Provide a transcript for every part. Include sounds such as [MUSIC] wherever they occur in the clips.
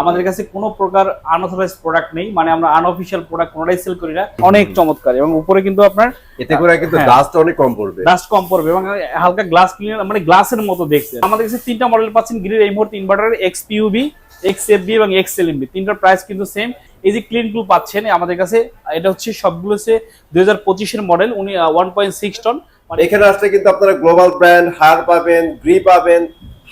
আমাদের কাছে কোনো প্রকার আনঅথরাইজ প্রোডাক্ট নেই মানে আমরা আনঅফিশিয়াল প্রোডাক্ট কোনোটাই সেল করি না। অনেক চমৎকার এবং উপরে কিন্তু আপনার এতে করে কিন্তু হ্যাঁ। ডাস্ট অনেক কম পড়বে। ডাস্ট কম পড়বে এবং হালকা গ্লাস ক্লিনার মানে গ্লাসের মতো দেখতে। আমাদের কাছে তিনটা মডেল পাচ্ছেন গ্রিল এই মুহূর্তে inverter X PUB X FB এবং এক্স এলএমবি তিনটার প্রাইস কিন্তু সেম এই যে ক্লিন টুল পাচ্ছেন আমাদের কাছে এটা হচ্ছে সবগুলো হচ্ছে দুই হাজার পঁচিশের মডেল উনি ওয়ান পয়েন্ট সিক্স টন এখানে আসলে কিন্তু আপনারা গ্লোবাল ব্র্যান্ড হার পাবেন গ্রি পাবেন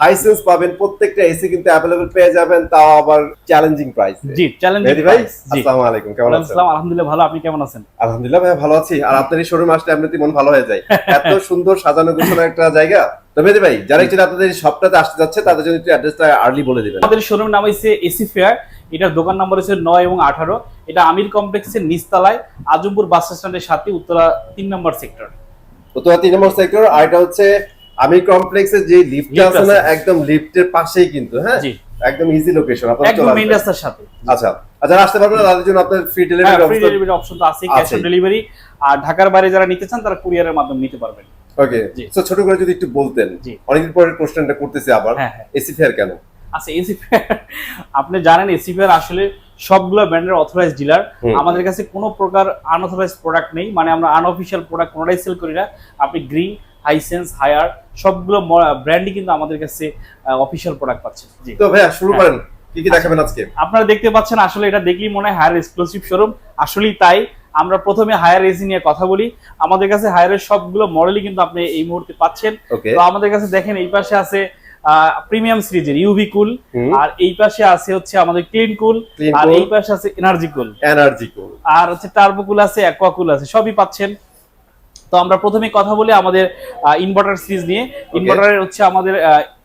হাইসেন্স পাবেন প্রত্যেকটা এসি কিন্তু অ্যাভেলেবল পেয়ে যাবেন তাও আবার চ্যালেঞ্জিং প্রাইস জি চ্যালেঞ্জ ভাই? আসসালামু আলাইকুম কেমন আছেন? আসসালাম আলহামদুলিল্লাহ ভালো আপনি কেমন আছেন? আলহামদুলিল্লাহ ভাই ভালো আছি। আর আপনার এই শোরুম আসলে এমনিতেই মন ভালো হয়ে যায়। [LAUGHS] এত সুন্দর সাজানো গোছানো একটা জায়গা। তো মেহেদি ভাই যারা একটু আপনাদের শপটাতে আসতে যাচ্ছে তাদের জন্য একটু অ্যাড্রেসটা আর্লি বলে দিবেন। আমাদের শোরুম নাম হচ্ছে এসি ফেয়ার এটার দোকান নম্বর হচ্ছে নয় এবং আঠারো। এটা আমির কমপ্লেক্সের নিচতলায় আজমপুর বাস স্ট্যান্ডের সাথে উত্তরা তিন নম্বর সেক্টর তো তোমার তিন নম্বর সেক্টর আর এটা হচ্ছে আমি কমপ্লেক্সের যে লিফটটা আছে না। একদম লিফটের পাশেই কিন্তু হ্যাঁ? একদম ইজি লোকেশন আপনারা একদম মেইন রাস্তার সাথে। আচ্ছা যারা আসতে পারবেন তাদের জন্য আপনার free free delivery delivery option তো আছে ক্যাশ অন ডেলিভারি আর ঢাকার বাইরে যারা নিতে চান তারা কুরিয়ারের মাধ্যমে নিতে পারবেন। ওকে। তো ছোট করে যদি একটু বলতেন অনেকদিন পরে কোশ্চেনটা করতেছি আবার হ্যাঁ হ্যাঁ। এসি ফেয়ার কেন? আচ্ছা এসি ফেয়ার আপনি জানেন এসি ফেয়ার আসলে সবগুলো ব্র্যান্ডের অথরাইজ ডিলার আমাদের কাছে কোনো প্রকার আনঅথরাইজ প্রোডাক্ট নেই মানে আমরা আনঅফিশিয়াল প্রোডাক্ট কোনোটাই সেল করি না। আপনি গ্রিন হাইসেন্স হায়ার সবগুলো ব্র্যান্ডই কিন্তু আমাদের কাছে অফিশিয়াল প্রোডাক্ট পাচ্ছেন জি। তো ভাইয়া শুরু হ্যাঁ। করেন। কি কি দেখাবেন আজকে? আপনারা দেখতে পাচ্ছেন আসলে এটা দেখলেই মনে হয় হায়ার এক্সক্লুসিভ শোরুম আসলেই তাই। আমরা প্রথমে হায়ার এসি নিয়ে কথা বলি। আমাদের কাছে হায়ারের সবগুলো মডেলই কিন্তু আপনি এই মুহূর্তে পাচ্ছেন। তো আমাদের কাছে দেখেন এই পাশে আছে প্রিমিয়াম সিরিজের ইউভি কুল আর এই পাশে আছে হচ্ছে আমাদের ক্লিন কুল আর এই পাশে আছে এনার্জি কুল এনার্জি কোল আর হচ্ছে টার্বো কুল আছে অ্যাকোয়া কুল আছে সবই পাচ্ছেন। তো আমরা প্রথমে কথা বলি আমাদের ইনভার্টার সিরিজ নিয়ে। ইনভার্টারের হচ্ছে আমাদের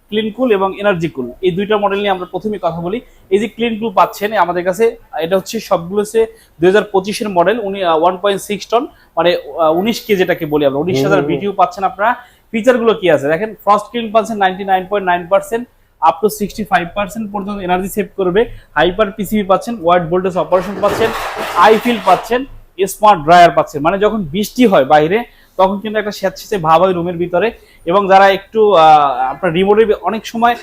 ক্লিন কুল এবং এনার্জি কুল এই দুইটা মডেল নিয়ে আমরা প্রথমে কথা বলি। এই যে ক্লিন কুল পাচ্ছেন আমাদের কাছে এটা হচ্ছে সবগুলো হচ্ছে দুই হাজার পঁচিশের মডেল উনি ওয়ান পয়েন্ট সিক্স টন মানে উনিশ কে যেটাকে বলি আমরা। উনিশ হাজার। ভিডিও পাচ্ছেন আপনারা। ফিচারগুলো কি আছে? দেখেন ফার্স্ট ক্লিন পাচ্ছেন ninety nine point nine percent up to sixty five percent পর্যন্ত এনার্জি সেভ করবে হাইপার পিসিবি পাচ্ছেন ওয়াইড ভোল্টেজ অপারেশন পাচ্ছেন আইফিল পাচ্ছেন স্মার্ট ড্রায়ার পাচ্ছেন। মানে যখন বৃষ্টি হয় বাইরে তখন কিন্তু একটা স্যাঁতস্যাঁতে ভাব হয় রুমের ভিতরে এবং যারা একটু আপনার রিমোটে অনেক সময়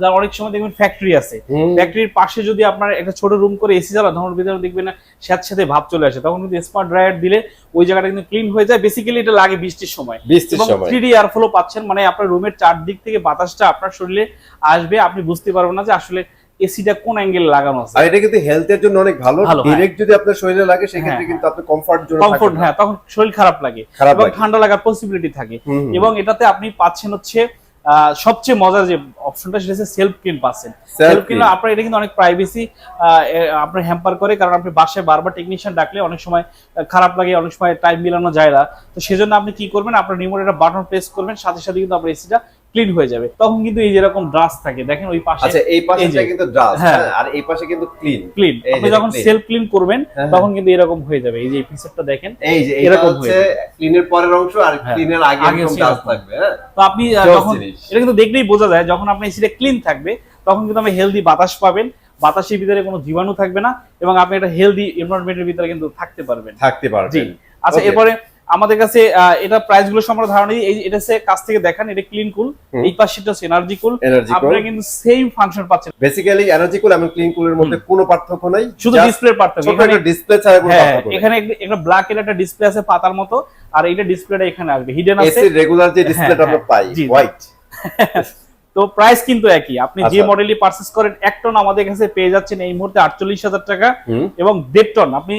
যারা অনেক সময় দেখবেন ফ্যাক্টরি আছে। ফ্যাক্টরির পাশে যদি আপনার একটা ছোট রুম করে এসি চালান তখন ভিতরে দেখবেন স্যাঁতস্যাঁতে ভাব চলে আসে। তখন কিন্তু স্মার্ট ড্রায়ার দিলে ওই জায়গাটা কিন্তু ক্লিন হয়ে যায়। বেসিক্যালি এটা লাগে বৃষ্টির সময়। বৃষ্টির এবং সময়। থ্রি ডি এয়ার ফ্লো পাচ্ছেন মানে আপনার রুমের চারদিক থেকে বাতাসটা আপনার শরীরে আসবে আপনি বুঝতে পারবেন না যে আসলে এসিটা কোন অ্যাঙ্গেলে লাগানো আছে? আর এটা কিন্তু হেলথের জন্য অনেক ভালো। ভালো, হ্যাঁ। যদি আপনার শরীরে লাগে সেক্ষেত্রে হ্যাঁ, কিন্তু আপনি কমফর্ট জোনে কমফোর্ট হ্যাঁ তখন শরীর খারাপ লাগে এবং ঠান্ডা লাগার পসিবিলিটি থাকে। এবং এটাতে আপনি পাচ্ছেন হচ্ছে সবচেয়ে মজার যে অপশনটা সেটা হচ্ছে সেলফ ক্লিন পাচ্ছেন সেলফ ক্লিন আপনার এটা কিন্তু অনেক প্রাইভেসি আপনার হ্যাম্পার করে কারণ আপনি বাসায় বারবার টেকনিশিয়ান ডাকলে অনেক সময় খারাপ লাগে অনেক সময় টাইম মিলানো যায় না। তো সেজন্য আপনি কি করবেন আপনার রিমোট একটা বাটন প্রেস করবেন সাথে সাথে কিন্তু আপনার এসিটা ক্লিন হয়ে যাবে। তখন কিন্তু এই যেরকম ড্রাস থাকে দেখেন ওই পাশে আচ্ছা এই পাশে। কিন্তু ড্রাস হ্যাঁ। হ্যাঁ আর এই পাশে কিন্তু ক্লিন ক্লিন আপনি যখন সেলফ ক্লিন করবেন হ্যাঁ, তখন কিন্তু এরকম হয়ে যাবে। এই যে পিকচারটা দেখেন এই যে এরকম হচ্ছে ক্লিনের পরের অংশ আর হ্যাঁ। ক্লিনের আগে এরকম ছিল থাকবে হ্যাঁ? তো আপনি যখন এটা কিন্তু দেখলেই বোঝা যায় যখন আপনি এসিটা ক্লিন থাকবে তখন কিন্তু আপনি হেলদি বাতাস পাবেন। বাতাসের ভিতরে কোনো জীবাণু থাকবে না এবং আপনি একটা হেলদি এনভায়রনমেন্টের ভিতরে কিন্তু থাকতে পারবেন। থাকতে পারবেন। আচ্ছা এরপরে আমাদের কাছে এটা প্রাইসগুলো সম্পর্কে ধারণা এই এটা হচ্ছে কাছ থেকে দেখান এটা ক্লিন কুল এই পাশেটা হচ্ছে এনার্জি কুল আপনারা কিন্তু সেম ফাংশন পাচ্ছেন। বেসিক্যালি এনার্জি কুল এবং ক্লিন কুলের মধ্যে কোনো পার্থক্য নাই শুধু ডিসপ্লের পার্থক্য। এখানে একটা ডিসপ্লে ছাড়া কোনো হ্যাঁ পার্থক্য নেই। এখানে একটা- ব্ল্যাক এর একটা ডিসপ্লে আছে পাতার মতো আর এইটা ডিসপ্লেটা এখানে আসবে। হিডেন আছে। এসি রেগুলার যে ডিসপ্লেটা হ্যাঁ, আমরা পাই জি, জি। হোয়াইট [LAUGHS] তো প্রাইস কিন্তু একই। আপনি যে আচ্ছা। মডেলই পারচেস করেন এক টন আমাদের কাছে পেয়ে যাচ্ছেন এই মুহূর্তে আটচল্লিশ হাজার টাকা এবং দেড় টন আপনি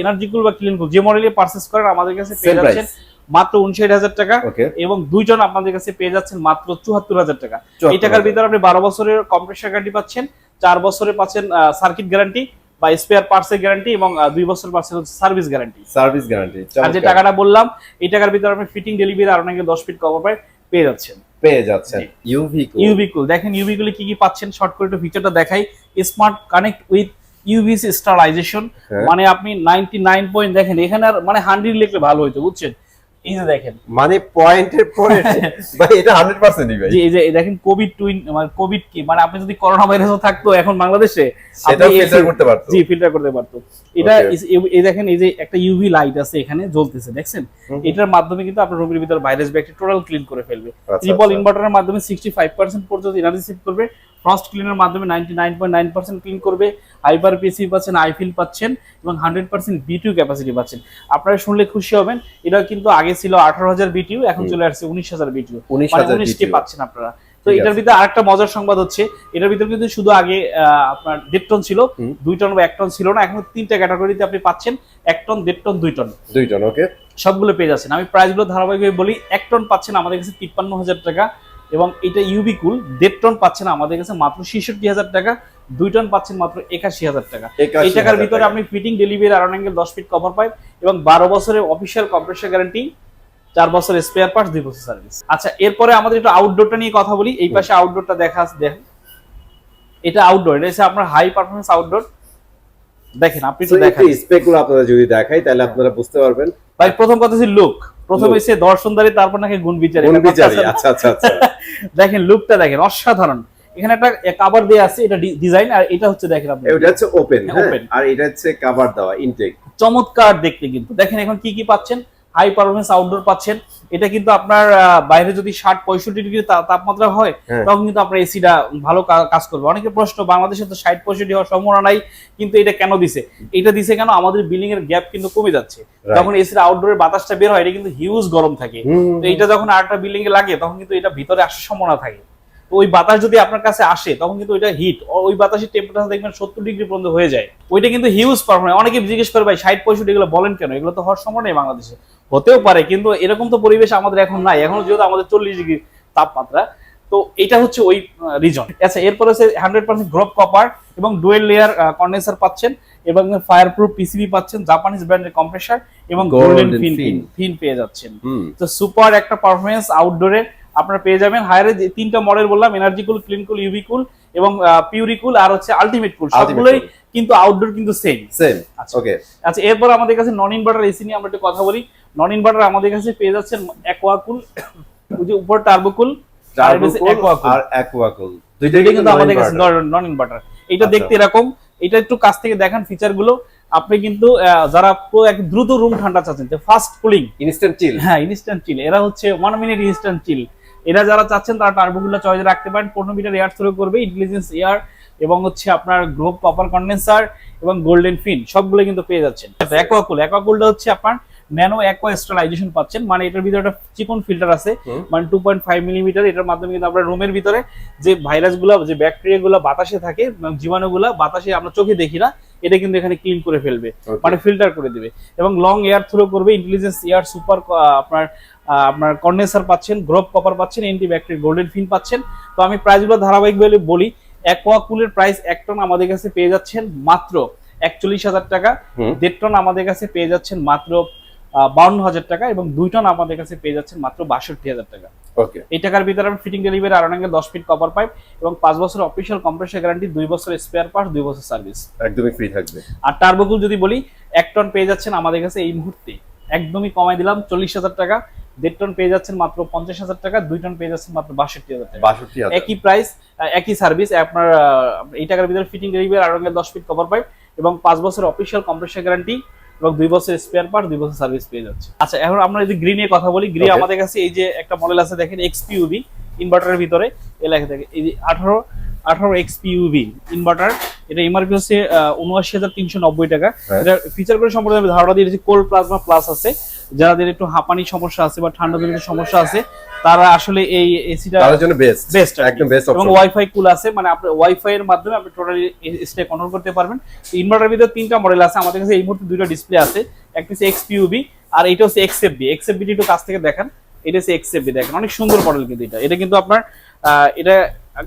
এনার্জি এনার্জিকুল বা ক্লিনকুল যে মডেলই পারচেস করেন আমাদের কাছে পেয়ে যাচ্ছেন মাত্র উনষাট হাজার টাকা এবং দুই টন আপনাদের কাছে পেয়ে যাচ্ছেন মাত্র চুয়াত্তর হাজার টাকা। 74,000 এই টাকার ভিতরে আপনি বারো বছরের কম্প্রেসার গ্যারান্টি পাচ্ছেন চার বছরে পাচ্ছেন সার্কিট গ্যারান্টি বা স্পেয়ার পার্টস এর গ্যারান্টি এবং দুই বছর পাচ্ছেন সার্ভিস গ্যারান্টি সার্ভিস গ্যারান্টি আর যে টাকাটা বললাম এই টাকার ভিতরে আপনি ফিটিং ডেলিভারি আর অনেকে দশ ফিট কভার পায় পেয়ে যাচ্ছেন। পেয়ে যাচ্ছেন। জি। ইউভি কুল দেখেন ইউবিকুল কি কি পাচ্ছেন? শর্ট করে একটু ফিচারটা দেখাই। Smart connect with UVC sterilization. মানে আপনি নাইনটি নাইন পয়েন্ট দেখেন এখানে আর মানে হান্ড্রেড লিখলে ভালো হইতো বুঝছেন? এই যে দেখেন। মানে পয়েন্টের পরে ভাই এটা 100% ভাই যে এই যে দেখেন কোভিড টুইন মানে কোভিড কি? মানে আপনি যদি করোনা ভাইরাসও থাকতো এখন বাংলাদেশে সেটা ফিল্টার করতে পারতো। জি ফিল্টার করতে পারতো। এটা এই- দেখেন এই যে একটা ইউভি লাইট আছে এখানে জ্বলতেছে দেখছেন? এটার মাধ্যমে কিন্তু আপনার রুমের ভিতর ভাইরাস ব্যাকটেরিয়া টোটাল ক্লিন করে ফেলবে। আচ্ছা, ট্রিপল আচ্ছা। ইনভার্টারের মাধ্যমে সিক্সটি ফাইভ পার্সেন্ট পর্যন্ত এনার্জি সেভ করবে। ফ্রস্ট ক্লিনের মাধ্যমে ninety nine point nine percent clean করবে হাইপার পিসি পাচ্ছেন আইফিল পাচ্ছেন এবং হান্ড্রেড পার্সেন্ট বিটিউ ক্যাপাসিটি পাচ্ছেন। আপনারা শুনলে খুশি হবেন এটা কিন্তু আগে ছিল আঠারো হাজার বিটিউ এখন চলে আসছে উনিশ হাজার বিটিউ 19,000 মানে উনিশটি পাচ্ছেন আপনারা। তো এটার। ভিতরে আরেকটা মজার সংবাদ হচ্ছে এটার ভিতরে কিন্তু শুধু আগে আপনার দেড় টন ছিল। দুই টন বা এক টন ছিল না এখন তিনটা ক্যাটাগরিতে আপনি পাচ্ছেন এক টন দেড় টন দুই টন। দুই টন ওকে সবগুলো পেয়ে যাচ্ছেন। আমি প্রাইসগুলো ধারাবাহিকভাবে বলি এক টন পাচ্ছেন আমাদের কাছে তিপ্পান্ন হাজার টাকা এবং এটা ইউবি কুল দেড় টন পাচ্ছেন আমাদের কাছে মাত্র ছেষট্টি হাজার টাকা দুই টন পাচ্ছেন মাত্র একাশি হাজার টাকা। এই টাকার ভিতরে আপনি ফিটিং ডেলিভারি আরন অ্যাঙ্গেল দশ ফিট কভার পাইপ এবং বারো বছরের অফিসিয়াল কম্প্রেসার গ্যারান্টি চার বছরের স্পেয়ার পার্টস দুই বছর সার্ভিস আচ্ছা এরপরে আমাদের একটু আউটডোরটা নিয়ে কথা বলি। এই পাশে আউটডোরটা দেখা দেখেন। এটা আউটডোর এটা হচ্ছে আপনার হাই পারফরমেন্স আউটডোর দেখেন আপনি একটু দেখেন। স্পেকগুলো আপনারা যদি দেখাই তাহলে আপনারা বুঝতে পারবেন। ভাই প্রথম কথা হচ্ছে লুক প্রথমে. এসে দর্শনদারি তারপর নাকি গুণ বিচারি বিচারি আচ্ছা আচ্ছা আচ্ছা। [LAUGHS] দেখেন লুকটা দেখেন অসাধারণ। এখানে একটা কাভার দেয়া আছে এটা ডিজাইন আর এটা হচ্ছে দেখেন আপনি। এটা হচ্ছে ওপেন হ্যাঁ, হ্যাঁ আর এটা হচ্ছে কভার দেওয়া ইনটেক চমৎকার দেখতে কিন্তু। দেখেন এখন কি কি পাচ্ছেন? হাই পারফরমেন্স আউটডোর পাচ্ছেন। এটা কিন্তু আপনার বাইরে যদি ষাট পঁয়ষট্টি ডিগ্রি তাপমাত্রা হয় হ্যাঁ। তখন কিন্তু আপনার এসিটা ভালো কাজ করবে। অনেকে প্রশ্ন বাংলাদেশে তো ষাট পঁয়ষট্টি হওয়ার সম্ভাবনা নাই কিন্তু এটা কেন দিছে? এটা দিছে কেন? আমাদের বিল্ডিং এর গ্যাপ কিন্তু কমে যাচ্ছে। যখন এসির আউটডোরের বাতাসটা বের হয় এটা কিন্তু হিউজ গরম থাকে। তো এইটা যখন আরেকটা বিল্ডিং এ লাগে তখন কিন্তু এটা ভিতরে আসার সম্ভাবনা থাকে। তো ওই বাতাস যদি আপনার কাছে আসে তখন কিন্তু ওইটা হিট ওই বাতাসের টেম্পারেচার দেখবেন সত্তর ডিগ্রি পর্যন্ত হয়ে যায়। ওইটা কিন্তু হিউজ পারফরমেন্স অনেকে জিজ্ঞেস করে ভাই ষাট পঁয়ষট্টি এগুলো বলেন কেন? এগুলো তো হওয়ার সম্ভাবনা নেই বাংলাদেশে। হতেও পারে কিন্তু এরকম তো পরিবেশ আমাদের এখন নাই। এখন যেহেতু আমাদের চল্লিশ ডিগ্রি তাপমাত্রা তো এটা হচ্ছে ওই রিজন আচ্ছা এরপরে হচ্ছে হান্ড্রেড পার্সেন্ট গ্রোপ কপার এবং ডুয়েল লেয়ার কন্ডেন্সার পাচ্ছেন এবং ফায়ার প্রুফ পিসিবি পাচ্ছেন জাপানিজ ব্র্যান্ডের কম্প্রেসার এবং গোল্ডেন ফিন ফিন পেয়ে যাচ্ছেন। তো সুপার একটা পারফরমেন্স আউটডোরে আপনারা পেয়ে যাবেন। হায়ারে যে তিনটা মডেল বললাম energy cool clean cool UV cool এবং পিউরি কুল আর হচ্ছে আলটিমেট কুল সবগুলোই কিন্তু আউটডোর কিন্তু সেম সেম আচ্ছা। ওকে আচ্ছা এরপর আমাদের কাছে নন ইনভার্টার এসি নিয়ে আমরা একটু কথা বলি। নন ইনভার্টার আমাদের কাছে পেয়ে যাচ্ছেন অ্যাকোয়াকুল ওই যে উপর টার্বোকুল আর অ্যাকুয়াকুল দুইটাই কিন্তু আমাদের কাছে নন ইনভার্টার এটা আচ্ছা। দেখতে এরকম। এটা একটু কাছ থেকে দেখান ফিচারগুলো। আপনি কিন্তু যারা পুরো এক দ্রুত রুম ঠান্ডা চাচ্ছেন ফাস্ট কুলিং ইনস্ট্যান্ট চিল হ্যাঁ ইনস্ট্যান্ট চিল এরা হচ্ছে ওয়ান মিনিট ইনস্ট্যান্ট চিল এরা যারা চাচ্ছেন তারা টার্বোগুলো চয়েস রাখতে পারেন। পনেরো মিটার এয়ার থ্রো করবে ইন্টেলিজেন্স এয়ার এবং হচ্ছে আপনার গ্রোপ কপার কন্ডেন্সার এবং গোল্ডেন ফিন সবগুলো কিন্তু পেয়ে যাচ্ছেন। অ্যাকোয়াকুল অ্যাকোয়াকুলটা হচ্ছে আপনার ন্যানো অ্যাকোয়া স্টারাইজেশন পাচ্ছেন। মানে এটার ভিতরে একটা চিকন ফিল্টার আছে। মানে টু পয়েন্ট ফাইভ মিলিমিটার এটার মাধ্যমে কিন্তু আপনার রুমের ভিতরে যে ভাইরাসগুলো যে ব্যাকটেরিয়া গুলো বাতাসে থাকে জীবাণু গুলা বাতাসে আমরা চোখে দেখি না এটা কিন্তু এখানে ক্লিন করে ফেলবে। মানে ফিল্টার করে দিবে। এবং লং এয়ার থ্রো করবে ইন্টেলিজেন্স এয়ার সুপার আপনার আপনার কন্ডেন্সার পাচ্ছেন গ্রোপ কপার পাচ্ছেন এন্টি ব্যাকটেরিয়া গোল্ডেন ফিন পাচ্ছেন। তো আমি প্রাইসগুলো ধারাবাহিক বলে বলি অ্যাকোয়া কুলের প্রাইস এক টন আমাদের কাছে পেয়ে যাচ্ছেন মাত্র একচল্লিশ হাজার টাকা। দেড় টন আমাদের কাছে পেয়ে যাচ্ছেন মাত্র বাউন্ন হাজার টাকা এবং দুই টন আমাদের কাছে পেয়ে যাচ্ছেন মাত্র বাষট্টি হাজার টাকা। ওকে এই টাকার ভিতরে আমি ফিটিং ডেলিভারি আড়ান আঙ্গেল দশ ফিট কপার পাইপ এবং পাঁচ বছর অফিসিয়াল কম্প্রেসার গ্যারান্টি দুই বছর স্পেয়ার পার্ট দুই বছর সার্ভিস একদমই ফ্রি থাকবে। আর টার্বোকুল যদি বলি এক টন পেয়ে যাচ্ছেন আমাদের কাছে এই মুহূর্তে। একদমই কমাই দিলাম চল্লিশ হাজার টাকা। দেড় টন পেয়ে যাচ্ছেন মাত্র পঞ্চাশ হাজার টাকা দুই টন পেয়ে যাচ্ছেন মাত্র বাষট্টি হাজার টাকা। বাষট্টি একই প্রাইস একই সার্ভিস আপনার এই টাকার ভিতরে ফিটিং ডেলিভারি আঙ্গেল দশ ফিট কভার পাইপ এবং পাঁচ বছর অফিসিয়াল কম্প্রেসার গ্যারান্টি এবং দুই বছর স্পেয়ার পার্ট দুই বছর সার্ভিস পেয়ে যাচ্ছে। আচ্ছা এখন আমরা যদি গ্রি নিয়ে কথা বলি গ্রি আমাদের কাছে এই যে একটা মডেল আছে দেখেন এক্সপিউবি ইনভার্টারের ভিতরে এলাকা লেখা থাকে এই যে আঠারো আঠারো এক্সপিউবি ইনভার্টার এটা এমআরপি হচ্ছে উনআশি হাজার তিনশো নব্বই টাকা। হ্যাঁ। এটা ফিচার করে সম্পর্কে আমি ধারণা কোল্ড প্লাজমা প্লাস আছে। যাদের একটু হাঁপানি সমস্যা আছে বা ঠান্ডা জনিত সমস্যা আছে তারা আসলে এই এসিটা তাদের জন্য বেস্ট বেস্ট একদম বেস্ট এবং ওয়াইফাই কুল আছে মানে আপনি ওয়াইফাই এর মাধ্যমে আপনি টোটালি স্টে কন্ট্রোল করতে পারবেন। ইনভার্টার ভিতরে তিনটা মডেল আছে আমাদের কাছে এই মুহূর্তে দুইটা ডিসপ্লে আছে। একটা হচ্ছে এক্সপিউবি আর এটা হচ্ছে এক্সএফবি এক্সএফবি একটু কাছ থেকে দেখান। এটা হচ্ছে এক্সএফবি দেখেন অনেক সুন্দর মডেল কিন্তু এটা। এটা কিন্তু আপনার এটা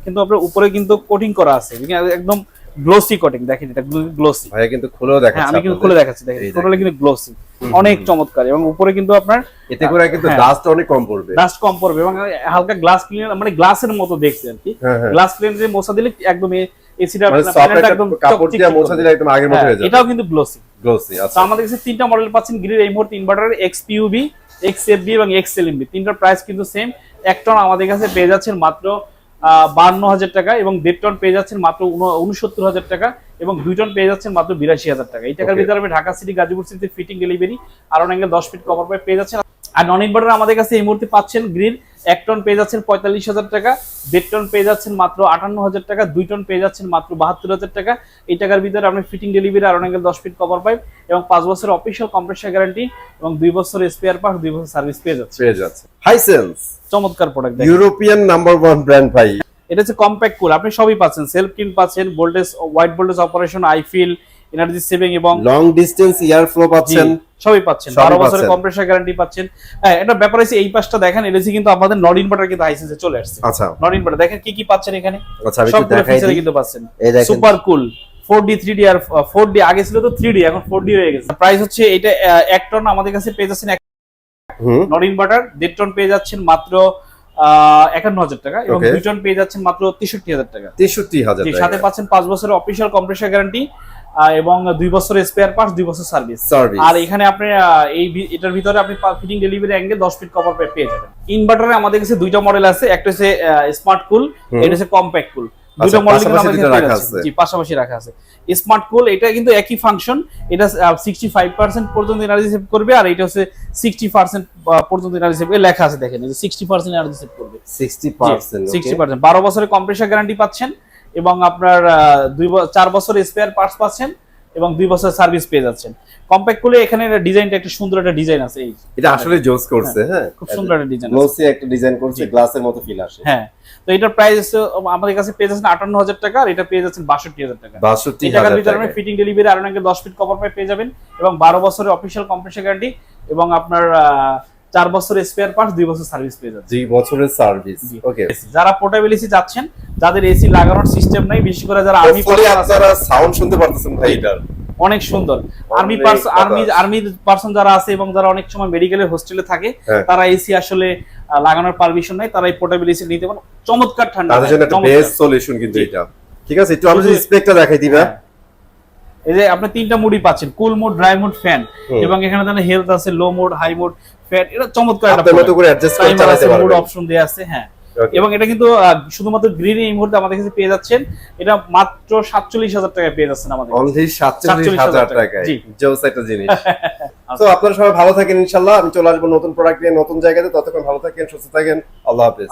কিন্তু আপনার উপরে কিন্তু কোটিং করা আছে। একদম গ্লোসি কোটিং দেখেন এটা গ্লোসি ভাইয়া কিন্তু খুলেও হ্যাঁ দেখাচ্ছে আমি কিন্তু খুলে দেখাচ্ছি দেখেন টোটালি কিন্তু গ্লোসি অনেক চমৎকার এবং উপরে কিন্তু আপনার এতে করে কিন্তু হ্যাঁ। ডাস্ট অনেক কম পড়বে। ডাস্ট কম পড়বে এবং হালকা গ্লাস ক্লিনার মানে গ্লাসের মতো দেখছে আর কি। হ্যাঁ হ্যাঁ। গ্লাস ক্লিন দিয়ে মোছা দিলে একদম এসিটা মানে soft কাপড় দিয়ে মোছা দিলে একদম আগের মতো হয়ে যাবে। এটাও কিন্তু গ্লোসি গ্লোসি আচ্ছা। আমাদের কাছে তিনটা মডেল পাচ্ছেন গ্রির এই মুহূর্তে ইনভার্টার এক্সপিউবি এক্সএফবি এবং এক্সএলএমবি তিনটার প্রাইস কিন্তু সেম এক টন আমাদের কাছে পেয়ে যাচ্ছেন মাত্র বান্ন হাজার টাকা এবং দেড় টন পেয়ে যাচ্ছেন মাত্র উনসত্তর হাজার টাকা এবং দুই টন পেয়ে যাচ্ছেন মাত্র বিরাশি হাজার টাকা। এই টাকার ভিতরে আপনি ঢাকা সিটি গাজীপুর সিটিতে ফিটিং ডেলিভারি আর অনেক দশ ফিট কভার পেয়ে যাচ্ছেন। আর নন ইনভার্টার আমাদের কাছে এই মুহূর্তে পাচ্ছেন গ্রিন এক টন পেয়ে যাচ্ছেন পঁয়তাল্লিশ হাজার টাকা দেড় টন পেয়ে যাচ্ছেন মাত্র আটান্ন হাজার টাকা দুই টন পেয়ে যাচ্ছেন মাত্র বাহাত্তর হাজার টাকা। এই টাকার ভিতরে আপনি ফিটিং ডেলিভারি আর অনেক দশ ফিট কভার পাইপ এবং পাঁচ বছরের অফিসিয়াল কম্প্রেসার গ্যারান্টি এবং দুই বছরের স্পেয়ার পার্ট দুই বছর সার্ভিস পেয়ে যাচ্ছে। পেয়ে যাচ্ছে। হাইসেন্স চমৎকার product European number one brand ভাই। এটা হচ্ছে কম্প্যাক্ট কুল আপনি সবই পাচ্ছেন সেলফ কিন পাচ্ছেন voltage wide voltage operation I feel energy saving এবং লং ডিস্টেন্স এয়ার ফ্লো পাচ্ছেন। সবই পাচ্ছেন। সবই বারো বছরের পাচ্ছেন। কম্প্রেসার গ্যারান্টি পাচ্ছেন। হ্যাঁ এটা ব্যাপার হচ্ছে এই পাশটা দেখেন এটা কিন্তু আমাদের নট ইনভার্টার কিন্তু হাইসেন্সে চলে আসছে। আচ্ছা। নট ইনভার্টার দেখেন কি কি পাচ্ছেন এখানে? আচ্ছা আমি একটু দেখাই দিই। কিন্তু পাচ্ছেন। এই দেখেন। Super cool four D three D আর ফোর ডি আগে ছিল তো থ্রি ডি এখন ফোর ডি হয়ে গেছে। প্রাইস হচ্ছে এটা আহ, এক টন আমাদের কাছে পেয়ে যাচ্ছেন নট ইনভার্টার দেড় টন পেয়ে যাচ্ছেন মাত্র একান্ন হাজার টাকা এবং. দুই টন পেয়ে যাচ্ছেন মাত্র তেষট্টি হাজার টাকা। তেষট্টি হাজার সাথে পাচ্ছেন পাঁচ বছরের অফিসিয়াল কম্প্রেসার গ্যারান্টি এবং দুই বছরের স্পেয়ার পার্টস দুই বছর সার্ভিস আর এখানে আপনি এই এটার ভিতরে আপনি ফিটিং ডেলিভারি অ্যাঙ্গেল দশ ফিট কভার পেয়ে যাবেন। ইনভার্টারে আমাদের কাছে দুইটা মডেল আছে একটা হচ্ছে স্মার্ট কুল এটা হচ্ছে কম্প্যাক্ট কুল দুটো আচ্ছা, মডেল কিন্তু আমাদের রাখা আছে। জি পাশাপাশি রাখা আছে। স্মার্ট কুল এটা কিন্তু একই ফাংশন এটা সিক্সটি ফাইভ পার্সেন্ট পর্যন্ত এনার্জি সেভ করবে আর এটা হচ্ছে সিক্সটি পার্সেন্ট পর্যন্ত এনার্জি সেভ লেখা আছে দেখেন সিক্সটি পার্সেন্ট এনার্জি সেভ করবে। সিক্সটি পার্সেন্ট সিক্সটি পার্সেন্ট বারো বছরের কম্প্রেসার গ্যারান্টি পাচ্ছেন এবং আপনার দুই চার বছর স্পেয়ার পার্টস পাচ্ছেন এবং দুই বছর সার্ভিস পেয়ে যাচ্ছেন। কম্প্যাক্ট করলে এখানে ডিজাইনটা একটা সুন্দর একটা ডিজাইন আছে এই এটা আসলে জোস করছে হ্যাঁ খুব সুন্দর একটা ডিজাইন গ্লোসি একটা ডিজাইন করছে গ্লাসের মতো ফিল আসে। হ্যাঁ তো এটার প্রাইস আমাদের কাছে পেয়ে যাচ্ছেন আটান্ন হাজার টাকা আর এটা পেয়ে যাচ্ছেন বাষট্টি হাজার টাকা। বাষট্টি টাকার ভিতরে আপনি ফিটিং ডেলিভারি আর অনেকে দশ ফিট কভার পাইপ পেয়ে যাবেন এবং বারো বছরের অফিসিয়াল কম্প্রেসার গ্যারান্টি এবং আপনার আহ, চার বছরের স্পেয়ার পার্টস দুই বছর সার্ভিস পেয়ে যাচ্ছে। দুই বছরের সার্ভিস ওকে যারা পোর্টেবল এসি যাচ্ছেন যাদের এসি লাগানোর সিস্টেম নাই বিশেষ করে যারা আর্মি আপনারা সাউন্ড শুনতে পারতেছেন ভাই। অনেক সুন্দর। আর্মি আর্মি আর্মি পার্সন যারা আছে এবং যারা অনেক সময় মেডিকেলের হোস্টেলে থাকে হ্যাঁ। তারা এসি আসলে লাগানোর পারমিশন নাই তারা এই পোর্টেবল এসি নিতে পারেন। চমৎকার ঠান্ডা তাদের জন্য একটা বেস্ট সলিউশন কিন্তু এটা। ঠিক আছে একটু আমরা স্পেকটা দেখাই দিবা। এই যে আপনি তিনটা মুডই পাচ্ছেন cool mode dry mode fan এবং এখানে তাহলে হেলথ আছে low mode high mode fan এটা চমৎকার একটা মতো করে অ্যাডজাস্ট করে চালাতে আছে মোড অপশন দেয়া আছে হ্যাঁ। এবং এটা কিন্তু শুধুমাত্র গ্রিন এই মুহূর্তে আমাদের কাছে পেয়ে যাচ্ছেন। এটা মাত্র সাতচল্লিশ হাজার টাকায় পেয়ে যাচ্ছেন আমাদের। অনলি সাতচল্লিশ 47,000 হাজার টাকা। টাকায়। জি। জোস একটা জিনিস। [LAUGHS] তো আপনারা সবাই ভালো থাকেন ইনশাল্লাহ। আমি চলে আসব নতুন প্রোডাক্ট নিয়ে নতুন জায়গাতে। ততক্ষণ ভালো থাকেন সুস্থ থাকেন। আল্লাহ হাফেজ।